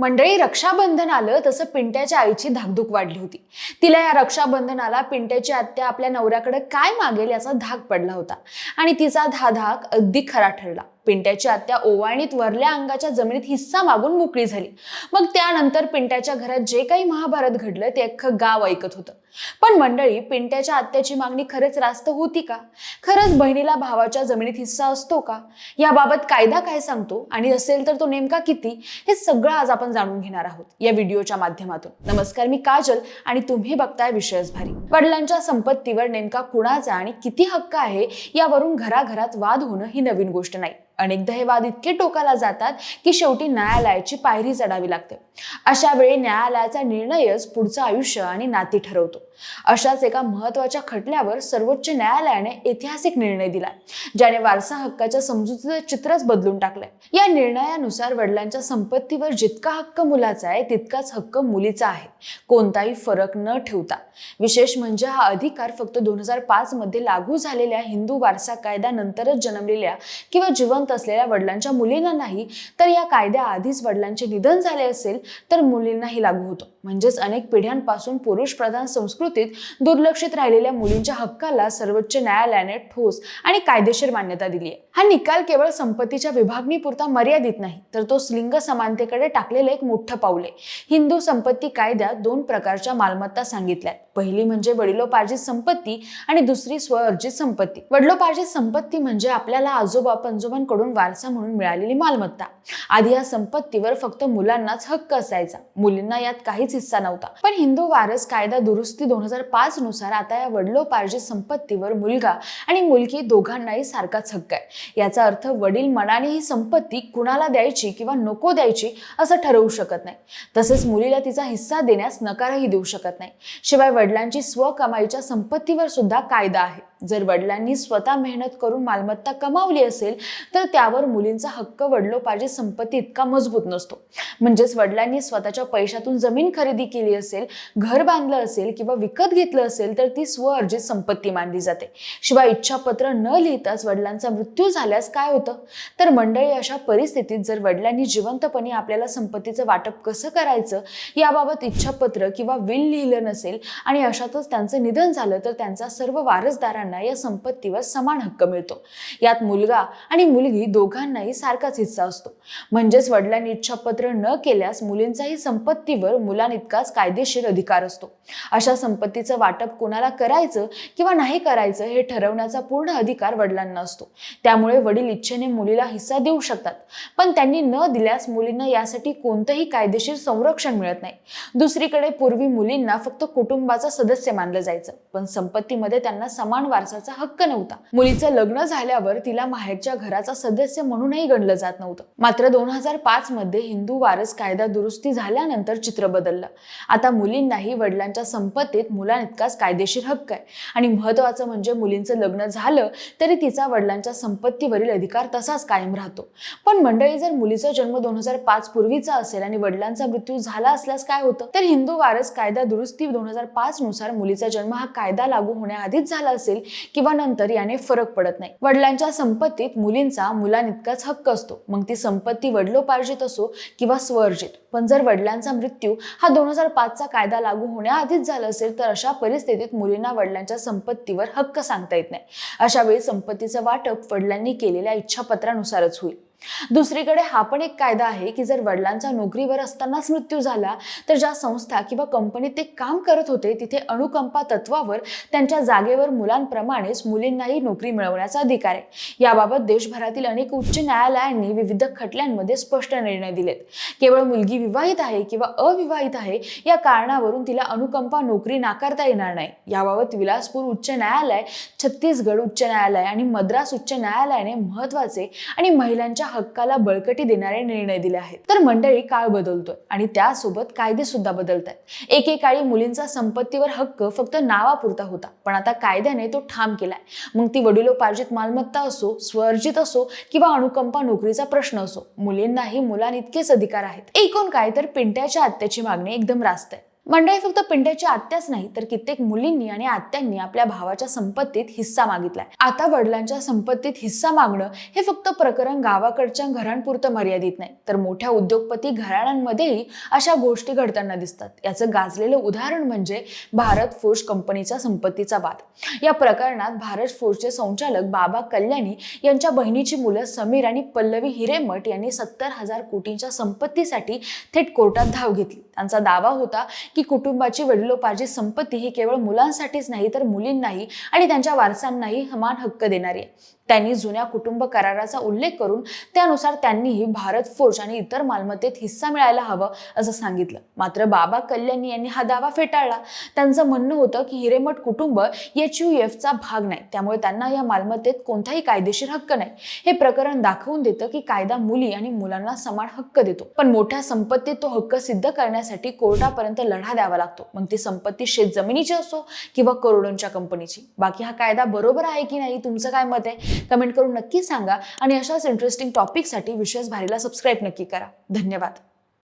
मंडळी रक्षाबंधन आलं तसं पिंट्याच्या आईची धाकधूक वाढली होती. तिला या रक्षाबंधनाला पिंट्याची आत्या आपल्या नवऱ्याकडे काय मागेल याचा धाक पडला होता. आणि तिचा धाधाक अगदी खरा ठरला. पिंट्याची आत्या ओवाळणीत वरल्या अंगाच्या जमिनीत हिस्सा मागून मोकळी झाली. मग त्यानंतर पिंट्याच्या घरात जे काही महाभारत घडलं ते अख्खं गाव ऐकत होतं. पण मंडळी पिंट्याच्या आत्याची मागणी खरंच रास्त होती का? खरंच बहिणीला भावाच्या जमिनीत हिस्सा असतो का? याबाबत कायदा काय सांगतो? आणि असेल तर तो नेमका किती? हे सगळं आज आपण जाणून घेणार आहोत या व्हिडिओच्या माध्यमातून. नमस्कार मी काजल आणि तुम्ही बघताय विषयच भारी वडिलांच्या संपत्तीवर नेमका कुणाचा आणि किती हक्क आहे यावरून घराघरात वाद होणं ही नवीन गोष्ट नाही. अनेकदा हे वाद इतके टोकाला जातात की शेवटी न्यायालयाची पायरी चढावी लागते. अशा वेळी न्यायालयाचा निर्णयच पुढचं आयुष्य आणि नाती ठरवतो. अशाच एका महत्त्वाच्या खटल्यावर सर्वोच्च न्यायालयाने ऐतिहासिक निर्णय दिला ज्याने वारसा हक्काच्या समजुतीचं चित्रच बदलून टाकलंय. या निर्णयानुसार वडिलांच्या संपत्तीवर जितका हक्क मुलाचा आहे तितकाच हक्क मुलीचा आहे. कोणताही फरक न ठेवता. विशेष म्हणजे हा अधिकार फक्त दोन हजार पाच मध्ये लागू झालेल्या हिंदू वारसा कायद्यानंतरच जन्मलेल्या किंवा जिवंत असलेल्या वडिलांच्या मुलींना नाही तर या कायद्या आधीच वडिलांचे निधन झाले असेल तर मुलींनाही लागू होतो. म्हणजेच अनेक पिढ्यांपासून पुरुष प्रधान संस्कृतीत दुर्लक्षित राहिलेल्या मुलींच्या हक्काला सर्वोच्च न्यायालयाने ठोस आणि कायदेशीर मान्यता दिली आहे. हा निकाल केवळ संपत्तीच्या विभागणीपुरता मर्यादित नाही तर तो लिंग समानतेकडे टाकलेलं एक मोठं पाऊल आहे. हिंदू संपत्ती कायद्यात दोन प्रकारच्या मालमत्ता सांगितल्या आहेत. पहिली म्हणजे वडिलोपार्जित संपत्ती आणि दुसरी स्वअर्जित संपत्ती. वडिलोपार्जित संपत्ती म्हणजे आपल्याला आजोबा पंजोबांकडून वारसा म्हणून मिळालेली मालमत्ता. आधी या संपत्तीवर फक्त मुलांनाच हक्क असायचा. मुलींना यात काहीच हिस्सा नव्हता. पण हिंदू वारस कायदा दुरुस्ती दोन हजार पाच नुसार आता या वडिलोपार्जित संपत्तीवर मुलगा आणि मुलगी दोघांनाही सारखाच हक्क आहे. याचा अर्थ वडील मनाने ही संपत्ती कुणाला द्यायची किंवा नको द्यायची असं ठरवू शकत नाही. तसेच मुलीला तिचा हिस्सा देण्यास नकारही देऊ शकत नाही. शिवाय वडिलांची स्वकमाईच्या संपत्तीवर सुद्धा कायदा आहे. जर वडिलांनी स्वतः मेहनत करून मालमत्ता कमावली असेल तर त्यावर मुलींचा हक्क वडिलोपार्जित संपत्ती इतका मजबूत नसतो. म्हणजेच वडिलांनी स्वतःच्या पैशातून जमीन खरेदी केली असेल घर बांधलं असेल किंवा विकत घेतलं असेल तर ती स्वअर्जित संपत्ती मानली जाते. शिवाय इच्छापत्र न लिहिताच वडिलांचा मृत्यू झाल्यास काय होतं? तर मंडळी अशा परिस्थितीत जर वडिलांनी जिवंतपणे आपल्याला संपत्तीचं वाटप कसं करायचं याबाबत इच्छापत्र किंवा विल लिहिलं नसेल आणि अशातच त्यांचं निधन झालं तर त्यांचा सर्व वारसदारांना या संपत्तीवर समान हक्क मिळतो. यात मुलगा आणि मुलगी दोघांनाही सारखाच हिस्सा असतो. म्हणजेच वडिलांनी इच्छापत्र न केल्यास मुलींचाही संपत्तीवर मुलांइतकाच कायदेशीर अधिकार असतो. अशा संपत्तीचं वाटप कोणाला करायचं किंवा नाही करायचं हे ठरवण्याचा पूर्ण अधिकार वडिलांना असतो. त्यामुळे वडील इच्छेने मुलीला हिस्सा देऊ शकतात. पण त्यांनी न दिल्यास मुलींना यासाठी कोणतंही कायदेशीर संरक्षण मिळत नाही. दुसरीकडे पूर्वी मुलींना फक्त कुटुंबाचा सदस्य मानलं जायचं. पण संपत्तीमध्ये त्यांना समान वारसाचा हक्क नव्हता. मुलीचं लग्न झाल्यावर तिला माहेरच्या घराचा सदस्य म्हणूनही गणलं जात नव्हतं. मात्र दोन हजार पाच मध्ये हिंदू वारस कायदा दुरुस्ती झाल्यानंतर चित्र बदललं. आता मुलींनाही वडिलांच्या संपत्तीत मुलांइतकाच कायदेशीर हक्क आहे. आणि महत्वाचं म्हणजे मुलींचं लग्न झालं तरी तिचा वडिलांच्या संपत्तीवरील अधिकार तसाच कायम राहतो. पण मंडळी जर मुलीचा जन्म दोन हजार पाच पूर्वीचा असेल आणि वडिलांचा मृत्यू झाला असल्यास काय होतं? तर हिंदू वारस कायदा दुरुस्ती दोन हजार पाच नुसार मुलीचा जन्म हा कायदा लागू होण्याआधीच झाला असेल किंवा नंतर याने फरक पडत नाही. वडिलांच्या संपत्तीत मुलींचा मुलांइतकाच हक्क असतो. मग ती संपत्ती वडिलोपार्जित असो किंवा स्वअर्जित पण जर वडिलांचा मृत्यू हा दोन हजार पाचचा कायदा लागू होण्याआधीच झालं असेल तर अशा परिस्थितीत मुलींना वडिलांच्या संपत्तीवर हक्क सांगता येत नाही. अशा वेळी संपत्तीचं वाटप वडिलांनी केलेल्या इच्छापत्रानुसारच होईल. दुसरीकडे हा पण एक कायदा आहे की जर वडिलांचा नोकरीवर असतानाच मृत्यू झाला तर ज्या संस्था किंवा कंपनीत ते काम करत होते तिथे अणुकंपा तत्वावर त्यांच्या जागेवर मुलांप्रमाणेच मुलींनाही नोकरी मिळवण्याचा अधिकार आहे. याबाबत देशभरातील अनेक उच्च न्यायालयांनी विविध खटल्यांमध्ये स्पष्ट निर्णय दिलेत. केवळ मुलगी विवाहित आहे किंवा अविवाहित आहे या कारणावरून तिला अनुकंपा नोकरी नाकारता येणार नाही. याबाबत विलासपूर उच्च न्यायालय छत्तीसगड उच्च न्यायालय आणि मद्रास उच्च न्यायालयाने महत्त्वाचे आणि महिलांच्या हक्काला बळकटी देणारे निर्णय दिले आहेत. तर मंडळी काळ बदलतोय आणि त्यासोबत कायदे सुद्धा बदलत आहेत एकेकाळी मुलींचा संपत्तीवर हक्क फक्त नावापुरता होता पण आता कायद्याने तो ठाम केलाय. मग ती वडिलोपार्जित मालमत्ता असो स्वअर्जित असो किंवा अनुकंपा नोकरीचा प्रश्न असो मुलींनाही मुलांइतकेच अधिकार आहेत. एकूण काय तर पिंट्याच्या हत्याची मागणी एकदम रास्त आहे. मंडळी फक्त पिंट्याची आत्याच नाही तर कित्येक मुलींनी आणि आत्यांनी आपल्या भावाच्या संपत्तीत हिस्सा मागितलाय. आता वडिलांच्या संपत्तीत हिस्सा मागणं हे फक्त प्रकरण गावाकडच्या घरांपुरतं मर्यादित नाही तर मोठ्या उद्योगपती घराण्यांमध्येही अशा गोष्टी घडताना दिसतात. याचं गाजलेलं उदाहरण म्हणजे भारत फोर्ज कंपनीचा संपत्तीचा वाद. या प्रकरणात भारत फोर्जचे संचालक बाबा कल्याणी यांच्या बहिणीची मुलं समीर आणि पल्लवी हिरेमठ यांनी सत्तर हजार कोटींच्या संपत्तीसाठी थेट कोर्टात धाव घेतली. त्यांचा दावा होता की कुटुंबाची वडिलोपार्जित संपत्ती ही केवळ मुलांसाठीच नाही तर मुलींनाही आणि त्यांच्या वारसांनाही समान हक्क देणारी आहे. त्यांनी जुन्या कुटुंब कराराचा उल्लेख करून त्यानुसार त्यांनीही भारत फोर्ज आणि इतर मालमत्तेत हिस्सा मिळायला हवं असं सांगितलं. मात्र बाबा कल्याणी यांनी हा दावा फेटाळला. त्यांचं म्हणणं होतं की हिरेमठ कुटुंब एच यू एफचा भाग नाही. त्यामुळे त्यांना या मालमत्तेत कोणताही कायदेशीर हक्क नाही. हे प्रकरण दाखवून देतं की कायदा मुली आणि मुलांना समान हक्क देतो. पण मोठ्या संपत्तीत तो हक्क सिद्ध करण्यासाठी कोर्टापर्यंत लढा द्यावा लागतो. मग ती संपत्ती शेत जमिनीची असो किंवा करोडोंच्या कंपनीची. बाकी हा कायदा बरोबर आहे की नाही? तुमचं काय मत आहे? कमेंट करून नक्की सांगा. आणि अशाच इंटरेस्टिंग टॉपिकसाठी विशेष भारीला सबस्क्राईब नक्की करा. धन्यवाद.